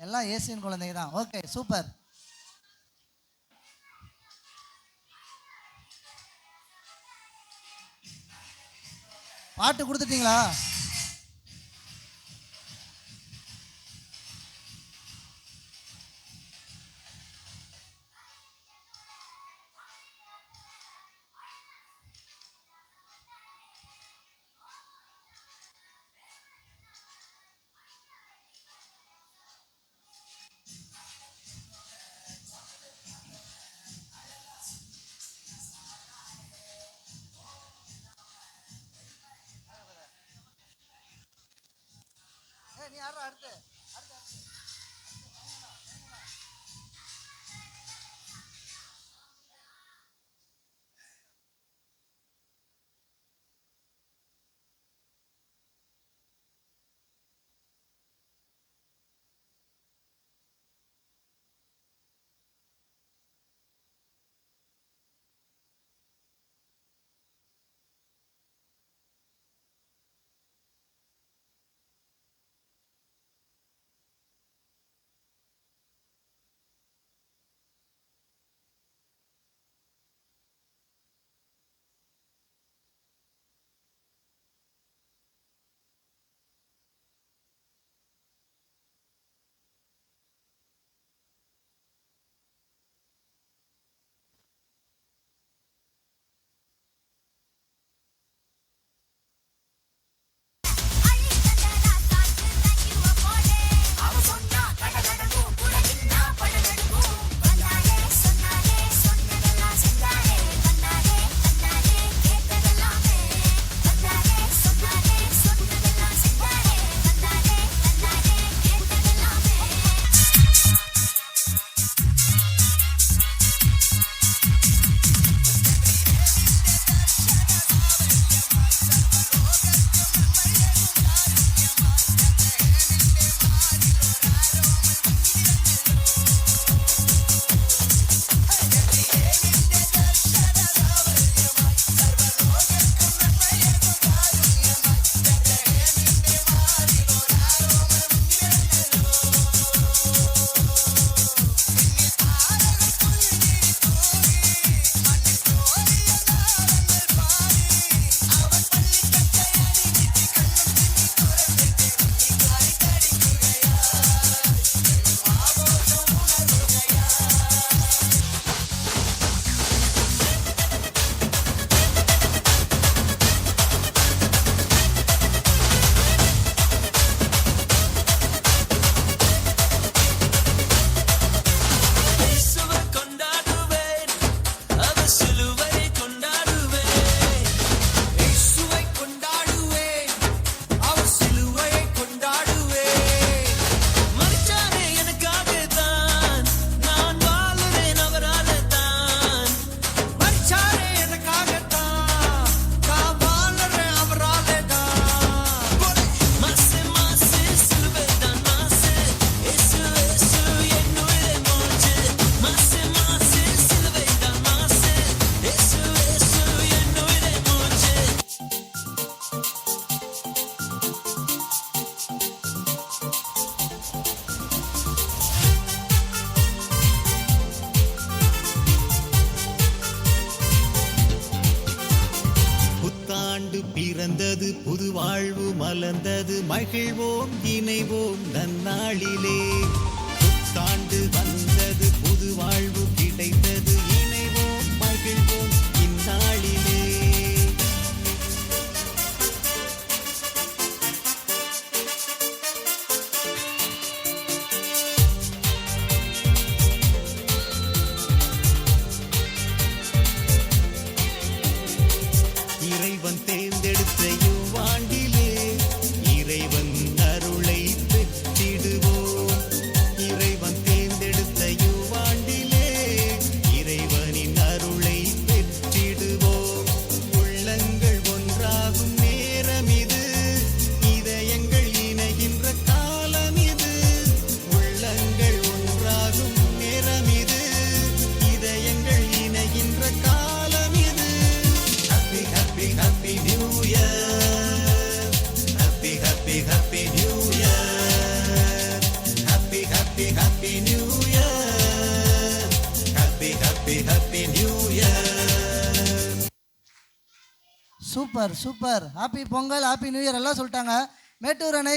எல்லாம் ஏசியின் குழந்தைங்க தான் ஓகே சூப்பர் பாட்டு கொடுத்துட்டீங்களா? யாரும் அடுத்து பிறந்தது புது வாழ்வு மலர்ந்தது மகிழ்வோம் இணைவோம் நன்னாளிலே. புத்தாண்டு வந்தது புது வாழ்வு கிடைத்தது இறைவன் தேர்ந்தெடுத்த இவ்வாண்டிலே இறைவன் அருளை பெற்றிடுவோம். இறைவன் தேர்ந்தெடுத்த இவ்வாண்டிலே இறைவனின் அருளை பெற்றிடுவோம். உள்ளங்கள் ஒன்றாகும் நேரம் இது இதயங்கள் இணைகின்ற காலம் இது உள்ளங்கள் ஒன்றாகும் நேரம் இது இதயங்கள் இணைகின்ற காலம் happy, happy. Super super. Happy Pongal happy new year எல்லாம் சொல்லிட்டாங்க. மேட்டூர் அணை